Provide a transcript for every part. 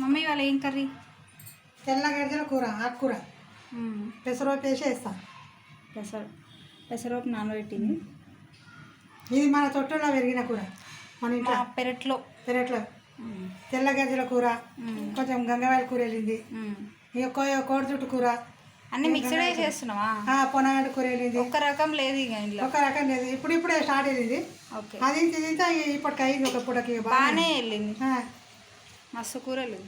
Mummy వాళ్ళ ఏం curry? తెల్ల గడ్డల కూర ఆకుకూర. పెసరపప్పు వేసి వేస్తాం. పెసర పెసరపప్పు నానబెట్టింది. ఇది మన తొట్టులో పెరిగిన కూర. మన ఇంట్లో. పెరట్లో. పెరట్లో. తెల్ల గజ్జల కూర. కొంచెం గంగవాయల కూర వెళ్ళింది. ఇక కోడి జుట్టు కూర. అన్ని మిక్స్డ్ చేస్తున్నావా పొనగంట కూర వెళ్ళింది. ఒక్క రకం లేదు ఇక ఇంట్లో. ఒక రకం లేదు. ఇప్పుడు ఇప్పుడే స్టార్ట్ వెళ్ళింది. ఓకే. అది తింటే ఇప్పటికి అయింది ఒక పూటకి బాగా బాగానే వెళ్ళింది. మస్తు కూరలు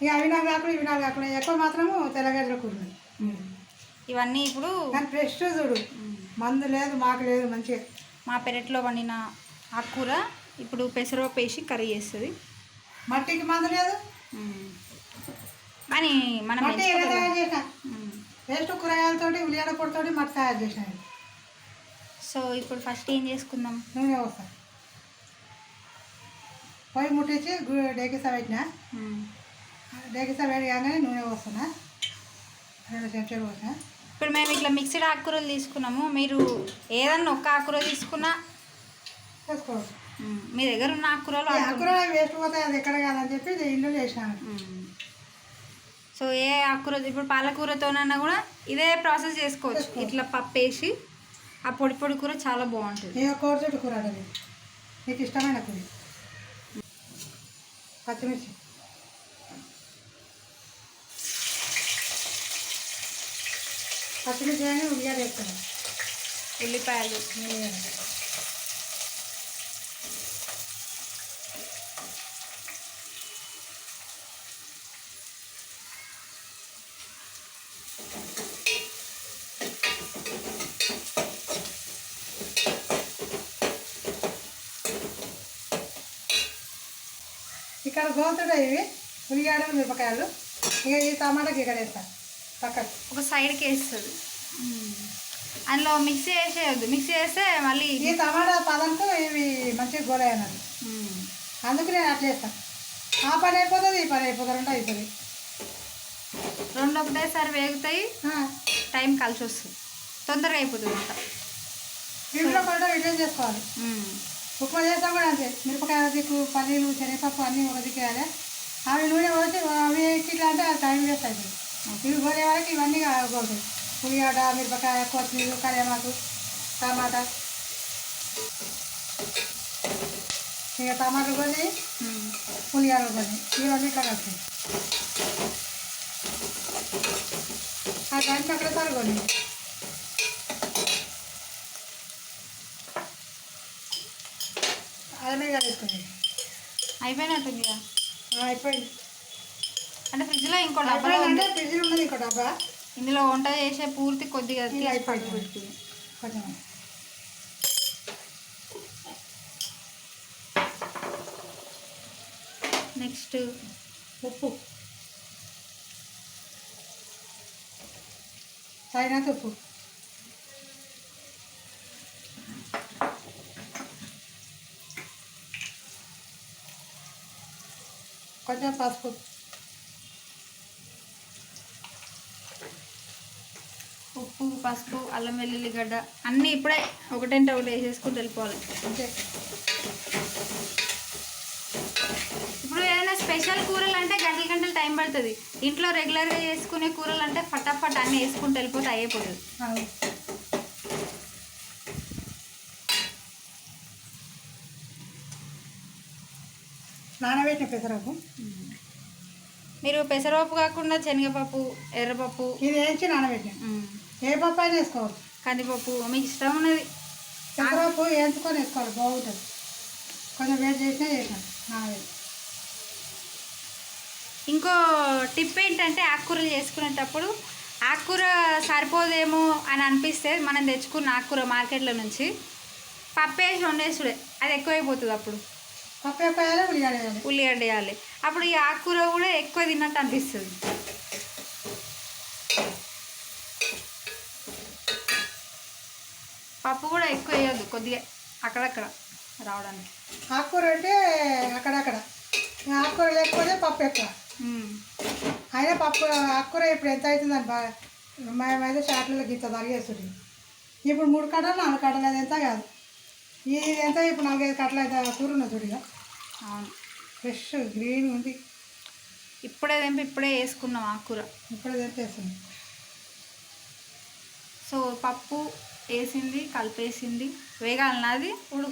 ఇక అవి నాకు కాకుండా ఇవి నాకు కాకుండా ఎక్కువ మాత్రము తెల్ల గజ్జల కూర ఉంది. ఇవన్నీ ఇప్పుడు కానీ ఫ్రెష్ చూడు. మందు లేదు మాకు లేదు మంచిగా మా పెరట్లో పండిన ఆకుకూర ఇప్పుడు పెసరపప్పు వేసి కర్రీ చేస్తుంది మట్టికి మందు లేదు. కానీ మనం మట్టి ఎలా. తయారు చేసిన మ్మ్. వేస్ట్ కూరగాయలతోటి ఉల్లిగడ్డ పొడితోటి మట్టి తయారు చేసిన సో ఇప్పుడు ఫస్ట్ ఏం చేసుకుందాం నూనె పోస్తా పొయ్యి ముట్టించి డేకిసా పెట్టిన. డేకిసా వేడి కాగానే నూనె పోస్తున్నా రెండు చెంచాలు పోసిన. ఇప్పుడు మేము ఇట్లా మిక్స్డ్ ఆకుకూరలు తీసుకున్నాము. మీరు ఏదన్నా ఒక్క ఆకుకూర తీసుకున్నా మీ దగ్గర ఉన్న ఆకుకూరలు ఈ ఆకుకూర- ఆకుకూర వేస్ట్ పోతాయి. అది ఎక్కడ కాదని చెప్పి ఇల్లు చేసినాను. సో ఏ ఆకుకూర ఇప్పుడు పాలకూరతోనన్నా కూడా ఇదే ప్రాసెస్ చేసుకోవచ్చు. ఇట్లా పప్పు వేసి ఆ పొడి పొడి కూర చాలా బాగుంటుంది. ఏ కోరచుట్టు కూర అది? నీకు ఇష్టమైన కూర. పచ్చిమిర్చి. పచ్చిమిర్చి అని ఉల్లిగడ్డ వేస్తాను. ఉల్లిపాయలు ఇక్కడ గోతుడు ఇవి? ఉల్లిగడ్డలు మిరపకాయలు ఇక ఈ టమాటాకి ఇక్కడ వేస్తాను పక్కకు. ఒక సైడ్కి వేస్తుంది. అందులో మిక్సీ వేసేయద్దు మిక్సీ వేస్తే మళ్ళీ ఈ టమాటా పదంతో ఇవి మంచిగా గోలయ్య అన్నది. మ్మ్. అందుకు నేను అట్లా వేస్తాను ఆ పని అయిపోతుంది ఈ పని అయిపోతుంది రెండు అయిపోతుంది. రెండు ఒకటేసారి వేగుతాయి. టైం కలిసి వస్తుంది. తొందరగా అయిపోతుంది అంట ఇంట్లో కూడా రిటర్న్ చేసుకోవాలి. ఉప్మా చేస్తాం కూడా అంతే మిరపకాయల దిక్కు పల్లీలు శనగపప్పు అన్నీ ఒక దిక్కు వేయాలి అవి నూనె పోసి అవి ఇట్లా అంటే అది టైం వేస్ట్ అవుతుంది ఇవి పోలే వరకు ఇవన్నీ కాకూడదు ఉల్లిగడ్డ మిరపకాయ కొత్తిమీర కరివేమాకు టమాటా ఇక టమాటాలు కొన్ని ఉల్లిగడ్డలు కొన్ని ఇవన్నీ ఇట్లా కలుస్తాయి ఆ దానికి ఒకటేసారి కొన్ని అదే కలుస్తుంది అయిపోయినట్టుంది అయిపోయింది. అంటే ఫ్రిడ్జ్లో ఇంకో అయిపోయిందంటే ఉంది? ఫ్రిడ్జ్ ఉన్నది ఇంకో డబ్బా. ఇందులో వంట చేసే పూర్తి కొద్దిగా అయిపోయింది. కొంచెం. నెక్స్ట్. ఉప్పు. తగినంత ఉప్పు. కొంచెం పసుపు. ఉప్పు పసుపు అల్లం వెల్లుల్లి గడ్డ అన్నీ ఇప్పుడే ఒకటంటే ఒకటి వేసేసుకుని వెళ్ళిపోవాలి అంతే. ఇప్పుడు ఏదైనా స్పెషల్ కూరలు అంటే గంటల గంటలు టైం పడుతుంది. ఇంట్లో రెగ్యులర్గా చేసుకునే కూరలు అంటే ఫటాఫట్ అన్నీ వేసుకుంటూ వెళ్ళిపోతే అయిపోతుంది. నానబెట్టిన పెసరపు మీరు పెసరపప్పు కాకుండా శనగపప్పు ఎర్రపప్పు. ఇది వేయించి నానబెట్టిన ఏ పప్పు అయినా వేసుకోవచ్చు. కందిపప్పు మీకు ఇష్టం ఉన్నది. పెసరపప్పు వేయించుకొని వేసుకోవాలి బాగుంటుంది. కొంచెం వేడి చేసినా చేసాను నానబెట్టి. ఇంకో టిప్ ఏంటంటే ఆకుకూరలు చేసుకునేటప్పుడు ఆకుకూర సరిపోదేమో అని అనిపిస్తే మనం తెచ్చుకున్న ఆకుకూర మార్కెట్లో నుంచి పప్పు వేసి వండేసుడే. అది ఎక్కువైపోతుంది అప్పుడు. ఉల్లిగడ్డ వేయాలి అప్పుడు ఈ ఆకుకూర కూడా ఎక్కువ తిన్నట్టు అనిపిస్తుంది. పప్పు కూడా ఎక్కువ వేయద్దు కొద్దిగా అక్కడక్కడ రావడానికి. ఆకుకూర అంటే అక్కడక్కడ. ఆకుకూర లేకపోతే పప్పు ఎక్కువ. అయినా పప్పు ఆకుకూర ఇప్పుడు ఎంత అవుతుందని బాగా మేమైతే షాట్లలో గీత తరిగేస్తుంది. ఇప్పుడు మూడు కట్టలు నాలుగు కట్టలు అది ఎంత కాదు. ఇది ఎంత ఇప్పుడు నాలుగైదు అయితే కూర ఉన్నది చూడు ఇక. అవును. ఫ్రెష్ గ్రీన్ ఉంది. ఇప్పుడే తెంపి ఇప్పుడే వేసుకున్నాం ఆకుకూర ఇప్పుడు తెప్పేస్తుంది సో పప్పు వేసింది కలిపేసింది. వేగాలనా అది ఇప్పుడు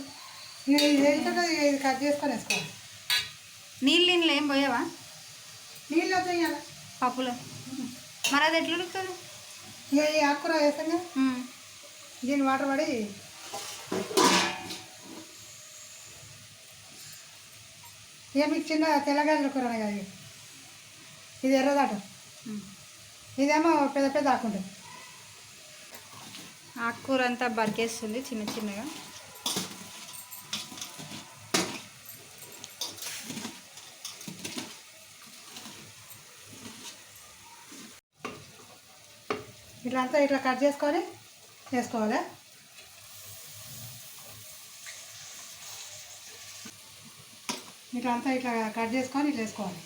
ఇది కట్ చేసుకొని వేసుకోవాలి. నీళ్ళు నీళ్ళు ఏం పోయావా? నీళ్ళు వస్తాయి కదా పప్పులో. మరి అది ఎట్లా ఉడుకుతుంది? ఇక ఈ ఆకుకూర వేస్తాం కదా. ఉమ్. దీని వాటర్ పడి ఇక మీకు చిన్న తెల్లగాజుల కూర కదా ఇది. ఎర్రదాట. ఇదేమో పెద్ద పెద్ద ఆకుంటుంది ఆకుకూర అంతా బరికేస్తుంది చిన్న చిన్నగా ఇట్లా అంతా ఇట్లా కట్ చేసుకొని వేసుకోవాలి ఇట్లా అంతా ఇట్లా కట్ చేసుకొని ఇట్లా వేసుకోవాలి.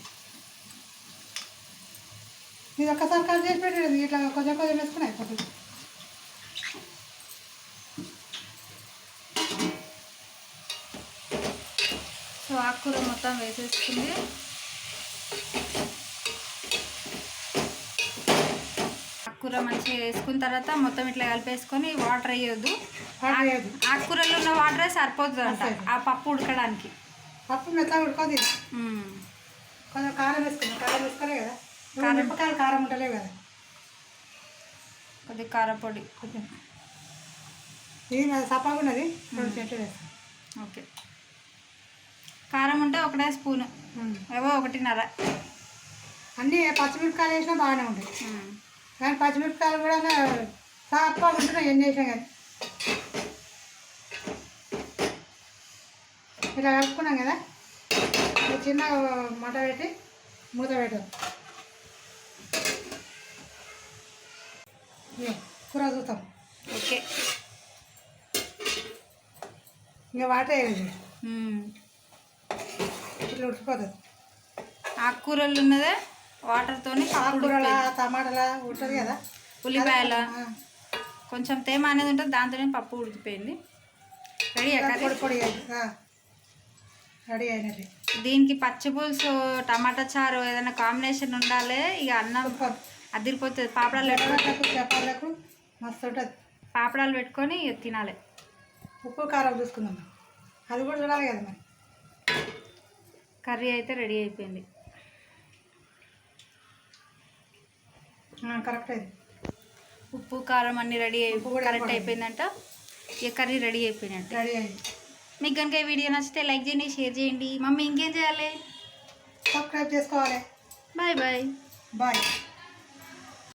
ఇది ఒక్కసారి కట్ చేసి పెట్టేది ఇట్లా కొంచెం కొంచెం వేసుకుని అయిపోతుంది. సో ఆకుకూర మొత్తం వేసేసుకుంది. ఆకుకూర మంచిగా వేసుకున్న తర్వాత మొత్తం ఇట్లా కలిపేసుకొని వాటర్ వేయొద్దు. ఆకుకూరలో ఉన్న వాటరే సరిపోతుంది అంట. ఆ పప్పు ఉడకడానికి. పప్పు మెత్తగా ఉడుకోది. కొంచెం కారం వేసుకున్నాం. కారం వేసుకోలే కదా. కారం. మిరపకాయలు కారం ఉంటలేవు కదా. కొద్దిగా కారపొడి కొంచెం ఇది నాది సపాగా ఉన్నది. రెండు చెట్లు వేస్తాం. ఓకే. కారం ఉంటే ఒకటే స్పూను. ఏవో ఒకటిన్నర. అన్నీ పచ్చిమిరపకాయలు వేసినా బాగానే ఉంటాయి. కానీ పచ్చిమిరపకాయలు కూడా సప్పగా ఉంటున్నాయి. ఎన్ని వేసినా కానీ. ఇలా కలుపుకున్నాం కదా. చిన్న మంట పెట్టి మూత పెట్టాం ఇదిగో, కూర చూస్తాం ఓకే. ఇంకా వాటర్ వేయలేదు. ఉమ్. ఇట్లా ఉడికిపోతుంది. ఆకుకూరలు ఉన్నదే వాటర్తోని ఆకుకూరల. టమాటాల ఉంటుంది కదా. ఉల్లిపాయల. కొంచెం తేమ అనేది ఉంటుంది దాంతోనే పప్పు ఉడికిపోయింది. రెడీ పొడి పొడి రెడీ అయినది. దీనికి పచ్చి పులుసు టమాటా చారు ఏదైనా కాంబినేషన్ ఉండాలి ఇక అన్నం అదిరిపోతుంది. పాపడాలు పెట్టుకొని చపాతీలకు చపాతీలకు మస్తు ఉంటుంది పాపడాలు పెట్టుకొని ఇక తినాలి. ఉప్పు కారం చూసుకుందాం. అది కూడా చూడాలి కదా మరి. కర్రీ అయితే రెడీ అయిపోయింది. కరెక్ట్ అయింది. ఉప్పు కారం అన్ని రెడీ అయి ఉప్పు కూడా కరెక్ట్. అయిపోయిందంట. ఇక కర్రీ రెడీ అయిపోయినట్టు. రెడీ అయింది. మీకు కనుక ఈ వీడియో నచ్చితే లైక్ చేయండి షేర్ చేయండి. మమ్మీ ఇంకేం చేయాలి? సబ్స్క్రైబ్ చేసుకోవాలి. Bye bye. బాయ్.